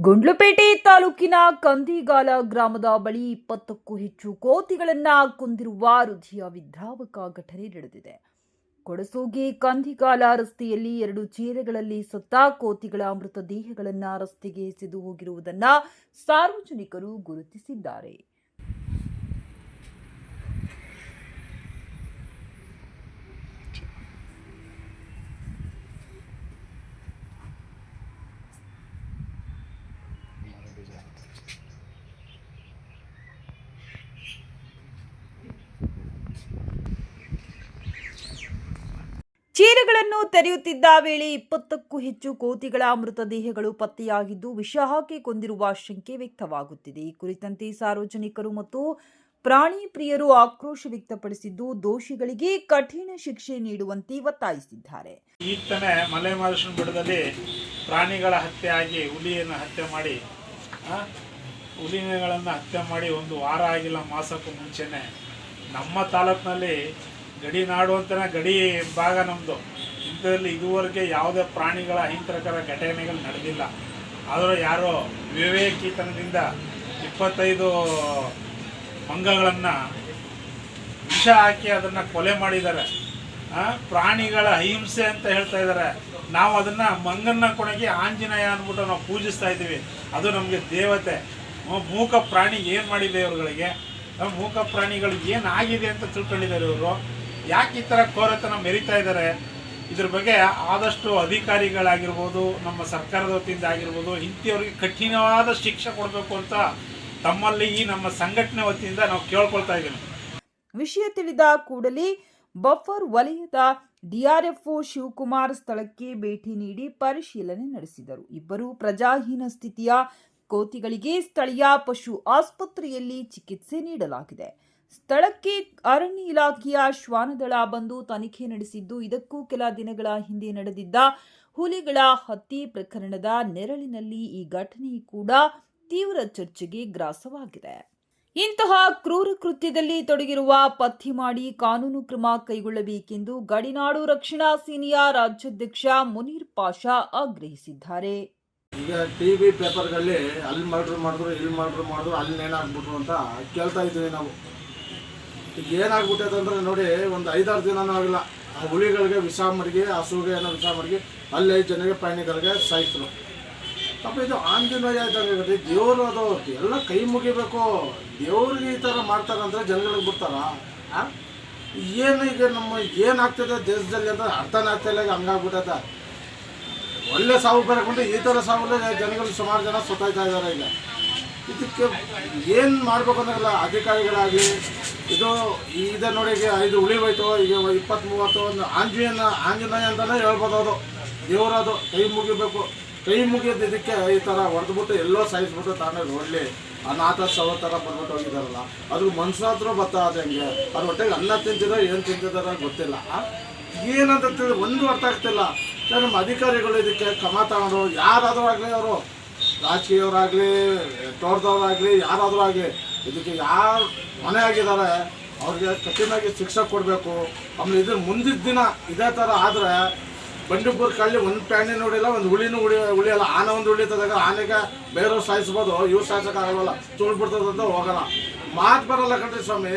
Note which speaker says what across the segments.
Speaker 1: ಗುಂಡ್ಲುಪೇಟೆ ತಾಲೂಕಿನ ಕಂದಿಗಾಲ ಗ್ರಾಮದ ಬಳಿ ಇಪ್ಪತ್ತಕ್ಕೂ ಹೆಚ್ಚು ಕೋತಿಗಳನ್ನು ಕೊಂದಿರುವ ಹೃದಯ ವಿದ್ರಾವಕ ಘಟನೆ ನಡೆದಿದೆ. ಕೊಡಸೂಗಿ ಕಂದಿಗಾಲ ರಸ್ತೆಯಲ್ಲಿ ಎರಡು ಚೀಲಗಳಲ್ಲಿ ಸತ್ತ ಕೋತಿಗಳ ಮೃತದೇಹಗಳನ್ನು ರಸ್ತೆಗೆ ಎಸೆದು ಹೋಗಿರುವುದನ್ನು ಸಾರ್ವಜನಿಕರು ಗುರುತಿಸಿದ್ದಾರೆ. ಚೀರೆಗಳನ್ನು ತೆರೆಯುತ್ತಿದ್ದ ವೇಳೆ ಇಪ್ಪತ್ತಕ್ಕೂ ಹೆಚ್ಚು ಕೋತಿಗಳ ಮೃತದೇಹಗಳು ಪತ್ತೆಯಾಗಿದ್ದು ವಿಷ ಹಾಕಿ ಕೊಂದಿರುವ ಶಂಕೆ ವ್ಯಕ್ತವಾಗುತ್ತಿದೆ. ಈ ಕುರಿತಂತೆ ಸಾರ್ವಜನಿಕರು ಮತ್ತು ಪ್ರಾಣಿ ಪ್ರಿಯರು ಆಕ್ರೋಶ ವ್ಯಕ್ತಪಡಿಸಿದ್ದು ದೋಷಿಗಳಿಗೆ ಕಠಿಣ ಶಿಕ್ಷೆ ನೀಡುವಂತೆ ಒತ್ತಾಯಿಸಿದ್ದಾರೆ.
Speaker 2: ಈತನೇ ತಾನೇ ಮಲೆ ಮಹದೇಶ್ವರ ಬೆಟ್ಟದಲ್ಲಿ ಪ್ರಾಣಿಗಳ ಹತ್ಯೆ ಆಗಿ ಹುಲಿಯನ್ನು ಹತ್ಯೆ ಮಾಡಿ ಹುಲಿಗಳನ್ನು ಹತ್ಯೆ ಮಾಡಿ ಒಂದು ವಾರ ಆಗಿಲ್ಲ, ಮಾಸಕ್ಕೂ ಮುಂಚೆನೆ ನಮ್ಮ ತಾಲೂಕಿನಲ್ಲಿ ಗಡಿ ನಾಡು ಅಂತಲೇ ಗಡಿ ಭಾಗ ನಮ್ಮದು ಇಂಥದ್ರಲ್ಲಿ ಇದುವರೆಗೆ ಯಾವುದೇ ಪ್ರಾಣಿಗಳ ಅಹಿಂತರಕರ ಘಟನೆಗಳು ನಡೆದಿಲ್ಲ. ಆದರೂ ಯಾರೋ ವಿವೇಕೀತನದಿಂದ ಇಪ್ಪತ್ತೈದು ಮಂಗಗಳನ್ನು ವಿಷ ಹಾಕಿ ಅದನ್ನು ಕೊಲೆ ಮಾಡಿದ್ದಾರೆ. ಪ್ರಾಣಿಗಳ ಅಹಿಂಸೆ ಅಂತ ಹೇಳ್ತಾ ಇದ್ದಾರೆ. ನಾವು ಅದನ್ನು ಮಂಗನ್ನ ಕೊನೆಗೆ ಆಂಜನೇಯ ಅಂದ್ಬಿಟ್ಟು ನಾವು ಪೂಜಿಸ್ತಾ ಇದ್ದೀವಿ. ಅದು ನಮಗೆ ದೇವತೆ. ಮೂಕ ಪ್ರಾಣಿ ಏನು ಮಾಡಿದೆ ಇವ್ರುಗಳಿಗೆ? ಮೂಕ ಪ್ರಾಣಿಗಳು ಏನಾಗಿದೆ ಅಂತ ತಿಳ್ಕೊಂಡಿದ್ದಾರೆ ಇವರು? ಯಾಕೆ ಈ ಥರ ಕೋರತನ ಮೆರಿತಾ ಇದ್ದಾರೆ? ಇದ್ರ ಬಗ್ಗೆ ಆದಷ್ಟು ಅಧಿಕಾರಿಗಳಾಗಿರ್ಬೋದು, ನಮ್ಮ ಸರ್ಕಾರದ ವತಿಯಿಂದ ಆಗಿರ್ಬೋದು, ಇಂಥವ್ರಿಗೆ ಕಠಿಣವಾದ ಶಿಕ್ಷೆ ಕೊಡಬೇಕು ಅಂತ ತಮ್ಮಲ್ಲಿ ಈ ನಮ್ಮ ಸಂಘಟನೆ ವತಿಯಿಂದ ನಾವು ಕೇಳ್ಕೊಳ್ತಾ ಇದ್ದೀವಿ.
Speaker 1: ವಿಷಯ ತಿಳಿದ ಕೂಡಲೇ ಬಫರ್ ವಲಯದ ಡಿಆರ್ಎಫ್ಒ ಶಿವಕುಮಾರ್ ಸ್ಥಳಕ್ಕೆ ಭೇಟಿ ನೀಡಿ ಪರಿಶೀಲನೆ ನಡೆಸಿದರು. ಇಬ್ಬರು ಪ್ರಜಾಹೀನ ಸ್ಥಿತಿಯ ಕೋತಿಗಳಿಗೆ ಸ್ಥಳೀಯ ಪಶು ಆಸ್ಪತ್ರೆಯಲ್ಲಿ ಚಿಕಿತ್ಸೆ ನೀಡಲಾಗಿದೆ. ಸ್ಥಳಕ್ಕೆ ಅರಣ್ಯ ಇಲಾಖೆಯ ಶ್ವಾನದಳ ಬಂದು ತನಿಖೆ ನಡೆಸಿದ್ದು, ಇದಕ್ಕೂ ಕೆಲ ದಿನಗಳ ಹಿಂದೆ ನಡೆದಿದ್ದ ಹುಲಿಗಳ ಹತ್ಯೆ ಪ್ರಕರಣದ ನೆರಳಿನಲ್ಲಿ ಈ ಘಟನೆ ಕೂಡ ತೀವ್ರ ಚರ್ಚೆಗೆ ಗ್ರಾಸವಾಗಿದೆ. ಇಂತಹ ಕ್ರೂರ ಕೃತ್ಯದಲ್ಲಿ ತೊಡಗಿರುವ ಪತ್ತೆ ಮಾಡಿ ಕಾನೂನು ಕ್ರಮ ಕೈಗೊಳ್ಳಬೇಕೆಂದು ಗಡಿನಾಡು ರಕ್ಷಣಾ ಸೇನೆಯ ರಾಜ್ಯಾಧ್ಯಕ್ಷ ಮುನೀರ್ ಪಾಷಾ ಆಗ್ರಹಿಸಿದ್ದಾರೆ.
Speaker 3: ಈಗ ಟಿ ವಿ ಪೇಪರ್ಗಳಲ್ಲಿ ಅಲ್ಲಿ ಮರ್ಡ್ರ್ ಮಾಡಿದ್ರು, ಇಲ್ಲಿ ಮರ್ಡ್ರ್ ಮಾಡಿದ್ರು ಅಲ್ಲಿ ಏನಾಗ್ಬಿಟ್ರು ಅಂತ ಕೇಳ್ತಾ ಇದ್ದೀವಿ ನಾವು. ಈಗ ಏನಾಗ್ಬಿಟ್ಟೈತೆ ಅಂದ್ರೆ ನೋಡಿ, ಒಂದು ಐದಾರು ದಿನನೂ ಆಗಿಲ್ಲ. ಆ ಹುಲಿಗಳಿಗೆ ವಿಷ ಮಡಗಿ ಹಸುಗೆ ಏನೋ ವಿಷ ಮಡಗಿ, ಅಲ್ಲಿ ಜನಗೆ ಪ್ರಾಣಿಗಳಿಗೆ ಸಾಯ್ತರು ಪಾಪ ಇದು ಆಂಜನೇಯ ಇದ್ದಂಗೆ ದೇವರು ಅದು, ಎಲ್ಲ ಕೈ ಮುಗಿಬೇಕು. ದೇವ್ರಿಗೆ ಈ ಥರ ಮಾಡ್ತಾರಂದ್ರೆ ಜನಗಳಿಗೆ ಬಿಡ್ತಾರ? ಏನು ಈಗ ನಮ್ಮ, ಏನಾಗ್ತದೆ ದೇಶದಲ್ಲಿ ಅಂದ್ರೆ ಅರ್ಥನೇ ಆಗ್ತಾಯಿಲ್ಲ ಈಗ ಹಂಗಾಗ್ಬಿಟ್ಟೈತೆ. ಒಳ್ಳೆ ಸಾವು ಬರಕೊಂಡು ಈ ಥರ ಸಾವಲ್ಲೇ ಜನಗಳು ಸುಮಾರು ಜನ ಸತ್ತಾಯ್ತಾ ಇದ್ದಾರೆ ಈಗ. ಇದಕ್ಕೆ ಏನು ಮಾಡ್ಬೇಕು ಅನ್ನೋಲ್ಲ ಅಧಿಕಾರಿಗಳಾಗಲಿ ಇದು ಇದೆ ನೋಡಿ ಈಗ ಐದು ಉಳಿವೋಯ್ತು, ಈಗ ಇಪ್ಪತ್ತ್ ಮೂವತ್ತು ಒಂದು ಆಂಜನೇಯನ ಆಂಜನೇಯ ಅಂತಲೇ ಹೇಳ್ಬೋದು ಅದು. ದೇವರದು ಕೈ ಮುಗಿಬೇಕು. ಕೈ ಮುಗಿಯೋದು ಇದಕ್ಕೆ ಈ ಥರ ಹೊಡೆದ್ಬಿಟ್ಟು ಎಲ್ಲೋ ಸಾಯಿಸ್ಬಿಟ್ಟು ತಾನೇ ರೋಡ್ಲಿ ಅನಾಥ ಥರ ಬರ್ಬಿಟ್ಟು ಹೋಗಿದಾರಲ್ಲ. ಅದ್ರ ಮನ್ಸಾದ್ರೂ ಬರ್ತಾ ಅದು ಹೆಂಗೆ? ಅದ್ರ ಹೊಟ್ಟೆಗೆ ಅನ್ನ ಏನು ತಿಂತಿದಾರೋ ಗೊತ್ತಿಲ್ಲ. ಏನಂತ ತಿಳಿ ಒಂದು ಅರ್ಥ ಆಗ್ತಿಲ್ಲ. ನಮ್ಮ ಅಧಿಕಾರಿಗಳು ಇದಕ್ಕೆ ಕ್ರಮ ತಗೊಂಡು ಯಾರಾದರೂ ಆಗಲಿ ಅವರು, ರಾಜಕೀಯವರಾಗಲಿ, ತೋಟದವರಾಗಲಿ, ಯಾರಾದರೂ ಆಗಲಿ ಇದಕ್ಕೆ ಯಾರು ಮನೆ ಆಗಿದ್ದಾರೆ, ಅವ್ರಿಗೆ ಕಠಿಣವಾಗಿ ಶಿಕ್ಷೆ ಕೊಡಬೇಕು. ಆಮೇಲೆ ಇದ್ರ ಮುಂದಿನ ದಿನ ಇದೇ ಥರ ಆದರೆ ಬಂಡೀಪುರ ಕಳ್ಳಿ ಒಂದು ಪ್ಯಾಣಿ ನೋಡಿಲ್ಲ ಒಂದು ಹುಳಿನೂ ಉಳಿ, ಉಳಿಯಲ್ಲ. ಆನೆ ಒಂದು ಉಳಿತದಾಗ ಆನೆಗೆ ಬೇರೆಯವ್ರು ಸಾಯಿಸ್ಬೋದು. ಇವ್ರು ಸಾಯಿಸೋಕ್ಕಾಗಲ್ವಲ್ಲ. ಬಿಡ್ತದಂತ ಹೋಗಲ್ಲ. ಮಾತು ಬರಲ್ಲ ಕಣ್ರಿ ಸ್ವಾಮಿ.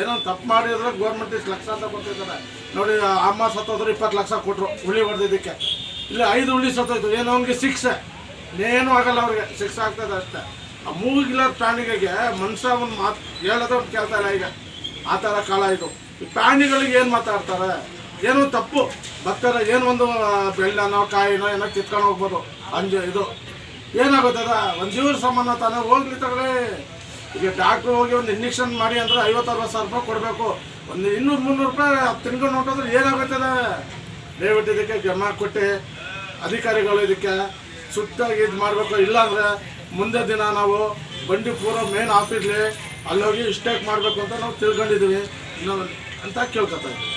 Speaker 3: ಏನೋ ತಪ್ಪು ಮಾಡಿದ್ರೆ ಗೌರ್ಮೆಂಟ್ ಇಷ್ಟು ಲಕ್ಷ ಅಂತ ಕೊಟ್ಟಿದ್ದಾರೆ ನೋಡಿ, ಅಮ್ಮ ಸತ್ತೋದ್ರು ಇಪ್ಪತ್ತು ಲಕ್ಷ ಕೊಟ್ಟರು ಹುಳಿ ಹೊಡೆದಿದ್ದಕ್ಕೆ ಇಲ್ಲಿ ಐದು ಹುಳಿ ಸತ್ತೋಯ್ತು. ಏನೋ ಅವ್ನಿಗೆ ಶಿಕ್ಷೆ. ಇನ್ನೇನು ಆಗಲ್ಲ ಅವ್ರಿಗೆ. ಶಿಕ್ಷೆ ಆಗ್ತದೆ ಅಷ್ಟೇ. ಆ ಮೂಗಿಲ್ಲ ಪ್ರಾಣಿಗಳಿಗೆ ಮನುಷ್ಯ ಒಂದು ಮಾತು ಹೇಳೋದು ಒಂದು ಕೇಳ್ತಾ ಇಲ್ಲ ಈಗ. ಆ ಥರ ಕಾಲ ಇದು. ಈ ಪ್ರಾಣಿಗಳಿಗೆ ಏನು ಮಾತಾಡ್ತಾರೆ? ಏನೋ ತಪ್ಪು. ಬರ್ತಾರೆ ಏನೋ ಒಂದು ಬೆಳ್ಳನೋ, ಕಾಯಿನೋ ಏನೋ ಕಿತ್ಕೊಂಡು ಹೋಗ್ಬೋದು. ಅಂಜು, ಇದು. ಏನಾಗುತ್ತದ ಒಂದು ಜೀವನ ಸಂಬಂಧ ತಾನೇ. ಹೋಗ್ಲಿ ತಗೊಳ್ಳಿ. ಈಗ ಡಾಕ್ಟ್ರು ಹೋಗಿ ಒಂದು ಇಂಜೆಕ್ಷನ್ ಮಾಡಿ ಅಂದರೆ ಐವತ್ತು ಅರವತ್ತು ಸಾವಿರ ರೂಪಾಯಿ ಕೊಡಬೇಕು. ಒಂದು ಇನ್ನೂರು ಮುನ್ನೂರು ರೂಪಾಯಿ ತಿನ್ಕೊಂಡು ಹೊಂಟೋದ್ರೆ ಏನಾಗುತ್ತದೆ ದಯವಿಟ್ಟು ಇದಕ್ಕೆ ಗಮನ ಕೊಟ್ಟು, ಅಧಿಕಾರಿಗಳು ಇದಕ್ಕೆ ಸುತ್ತಾಗಿ ಇದು ಮಾಡಬೇಕು. ಇಲ್ಲಾಂದರೆ ಮುಂದೆ ದಿನ ನಾವು ಬಂಡೀಪುರ ಮೇನ್ ಆಫೀಸ್ಲಿ ಅಲ್ಲೋಗಿ ಇಷ್ಟೇಕ್ ಮಾಡಬೇಕು ಅಂತ ನಾವು ತಿಳ್ಕೊಂಡಿದ್ದೀವಿ. ಅಂತ ಕೇಳ್ಕೊತಾ ಇದ್ದೀವಿ